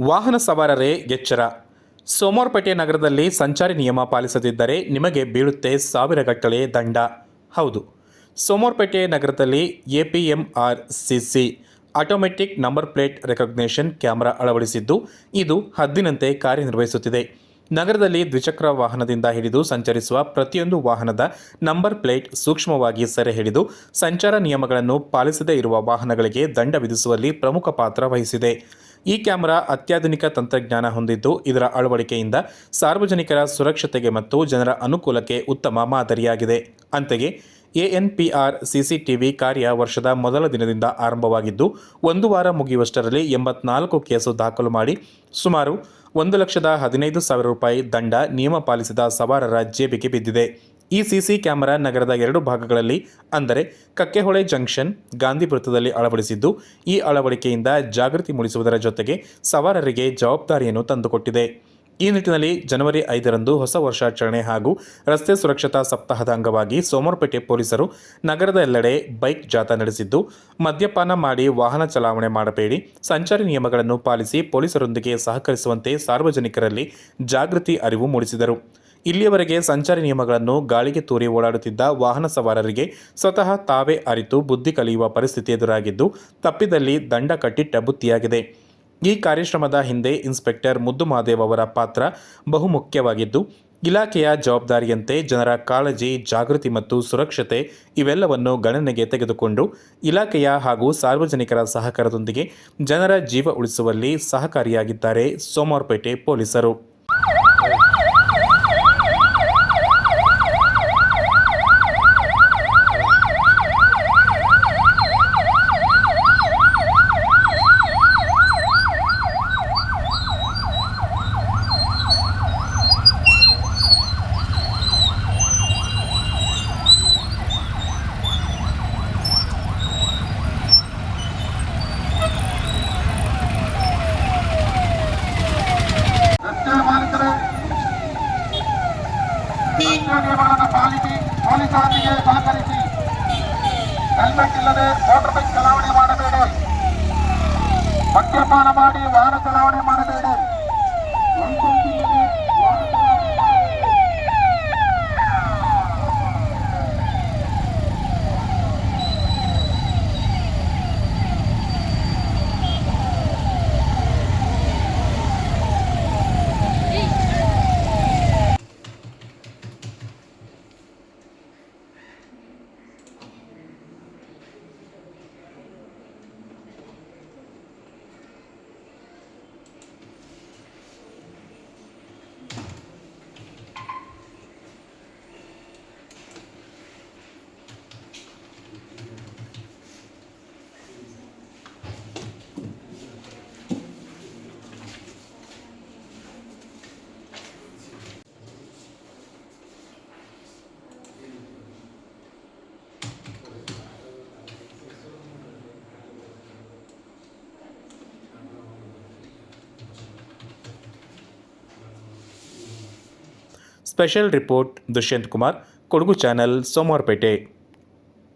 ವಾಹನ ಸವಾರರೇ ಎಚ್ಚರ. ಸೋಮವಾರಪೇಟೆ ನಗರದಲ್ಲಿ ಸಂಚಾರಿ ನಿಯಮ ಪಾಲಿಸದಿದ್ದರೆ ನಿಮಗೆ ಬೀಳುತ್ತೆ ಸಾವಿರಗಟ್ಟಲೆ ದಂಡ. ಹೌದು. ಸೋಮವಾರಪೇಟೆ ನಗರದಲ್ಲಿ A P M R C C automatic number plate recognition camera ಅಳವಡಿಸಿದ್ದು, ಇದು ಹದ್ದಿನಂತೆ ಕಾರ್ಯನಿರ್ವಹಿಸುತ್ತಿದೆ. ನಗರದಲ್ಲಿ ದ್ವಿಚಕ್ರ ವಾಹನದಿಂದ ಹಿಡಿದು ಸಂಚರಿಸುವ ಪ್ರತಿಯೊಂದು ವಾಹನದ ನಂಬರ್ ಪ್ಲೇಟ್ ಸೂಕ್ಷ್ಮವಾಗಿ ಸೆರೆ ಹಿಡಿದು, ಸಂಚಾರ ನಿಯಮಗಳನ್ನು ಪಾಲಿಸದೇ ಇರುವ ವಾಹನಗಳಿಗೆ ದಂಡ ವಿಧಿಸುವಲ್ಲಿ ಪ್ರಮುಖ ಪಾತ್ರ ವಹಿಸಿದೆ. ಈ ಕ್ಯಾಮೆರಾ ಅತ್ಯಾಧುನಿಕ ತಂತ್ರಜ್ಞಾನ ಹೊಂದಿದ್ದು ಇದರ ಅಳವಡಿಕೆಯಿಂದ ಸಾರ್ವಜನಿಕರ ಸುರಕ್ಷತೆಗೆ ಮತ್ತು ಜನರ ಅನುಕೂಲಕ್ಕೆ ಉತ್ತಮ ಮಾದರಿಯಾಗಿದೆ. ಅಂತೆಯೇ ಎಎನ್ಪಿಆರ್ ಸಿಸಿಟಿವಿ ಕಾರ್ಯ ವರ್ಷದ ಮೊದಲ ದಿನದಿಂದ ಆರಂಭವಾಗಿದ್ದು, ಒಂದು ವಾರ ಮುಗಿಯುವಷ್ಟರಲ್ಲಿ ಎಂಬತ್ನಾಲ್ಕು ಕೇಸು ದಾಖಲು ಮಾಡಿ ಸುಮಾರು ಒಂದು ಲಕ್ಷದ ಹದಿನೈದು ಸಾವಿರ ರೂಪಾಯಿ ದಂಡ ನಿಯಮ ಪಾಲಿಸಿದ ಸವಾರರ ಜೇಬಿಗೆ ಬಿದ್ದಿದೆ. ಈ ಸಿಸಿ ಕ್ಯಾಮೆರಾ ನಗರದ ಎರಡು ಭಾಗಗಳಲ್ಲಿ, ಅಂದರೆ ಕಕ್ಕೆಹೊಳೆ ಜಂಕ್ಷನ್ ಗಾಂಧಿ ವೃತ್ತದಲ್ಲಿ ಅಳವಡಿಸಿದ್ದು, ಈ ಅಳವಡಿಕೆಯಿಂದ ಜಾಗೃತಿ ಮೂಡಿಸುವುದರ ಜೊತೆಗೆ ಸವಾರರಿಗೆ ಜವಾಬ್ದಾರಿಯನ್ನು ತಂದುಕೊಟ್ಟಿದೆ. ಈ ನಿಟ್ಟಿನಲ್ಲಿ ಜನವರಿ ಐದರಂದು ಹೊಸ ವರ್ಷಾಚರಣೆ ಹಾಗೂ ರಸ್ತೆ ಸುರಕ್ಷತಾ ಸಪ್ತಾಹದ ಅಂಗವಾಗಿ ಸೋಮವಾರಪೇಟೆ ಪೊಲೀಸರು ನಗರದ ಎಲ್ಲೆಡೆ ಬೈಕ್ ಜಾಥಾ ನಡೆಸಿದ್ದು, ಮದ್ಯಪಾನ ಮಾಡಿ ವಾಹನ ಚಲಾವಣೆ ಮಾಡಬೇಡಿ, ಸಂಚಾರಿ ನಿಯಮಗಳನ್ನು ಪಾಲಿಸಿ ಪೊಲೀಸರೊಂದಿಗೆ ಸಹಕರಿಸುವಂತೆ ಸಾರ್ವಜನಿಕರಲ್ಲಿ ಜಾಗೃತಿ ಅರಿವು ಮೂಡಿಸಿದರು. ಇಲ್ಲಿಯವರೆಗೆ ಸಂಚಾರಿ ನಿಯಮಗಳನ್ನು ಗಾಳಿಗೆ ತೂರಿ ಓಡಾಡುತ್ತಿದ್ದ ವಾಹನ ಸವಾರರಿಗೆ ಸ್ವತಃ ತಾವೇ ಅರಿತು ಬುದ್ಧಿ ಕಲಿಯುವ ಪರಿಸ್ಥಿತಿ ಎದುರಾಗಿದ್ದು ತಪ್ಪಿದಲ್ಲಿ ದಂಡ ಕಟ್ಟಿಟ್ಟ ಬುತ್ತಿಯಾಗಿದೆ ಈ ಕಾರ್ಯಕ್ರಮದ ಹಿಂದೆ ಇನ್ಸ್ಪೆಕ್ಟರ್ ಮುದ್ದು ಮಹಾದೇವ್ ಅವರ ಪಾತ್ರ ಬಹುಮುಖ್ಯವಾಗಿದ್ದು, ಇಲಾಖೆಯ ಜವಾಬ್ದಾರಿಯಂತೆ ಜನರ ಕಾಳಜಿ, ಜಾಗೃತಿ ಮತ್ತು ಸುರಕ್ಷತೆ ಇವೆಲ್ಲವನ್ನು ಗಣನೆಗೆ ತೆಗೆದುಕೊಂಡು ಇಲಾಖೆಯ ಹಾಗೂ ಸಾರ್ವಜನಿಕರ ಸಹಕಾರದೊಂದಿಗೆ ಜನರ ಜೀವ ಉಳಿಸುವಲ್ಲಿ ಸಹಕಾರಿಯಾಗಿದ್ದಾರೆ ಸೋಮವಾರಪೇಟೆ ಪೊಲೀಸರು ರಸ್ತೆ ಮಾಲೀಕರೇ ರಸ್ತೆ ನಿಯಮಗಳನ್ನು ಪಾಲಿಸಿ ಪೊಲೀಸರೊಂದಿಗೆ ಸಹಕರಿಸಿ ಹೆಲ್ಮೆಟ್ ಇಲ್ಲದೆ ಮೋಟಾರ್ ಬೈಕ್ ಚಲಾವಣೆ ಮಾಡಬೇಡಿ స్పెషల్ రిపోర్ట్ దుష్యంత్ కుమార్ కొడుకు ఛానల్ సోమార్పేటే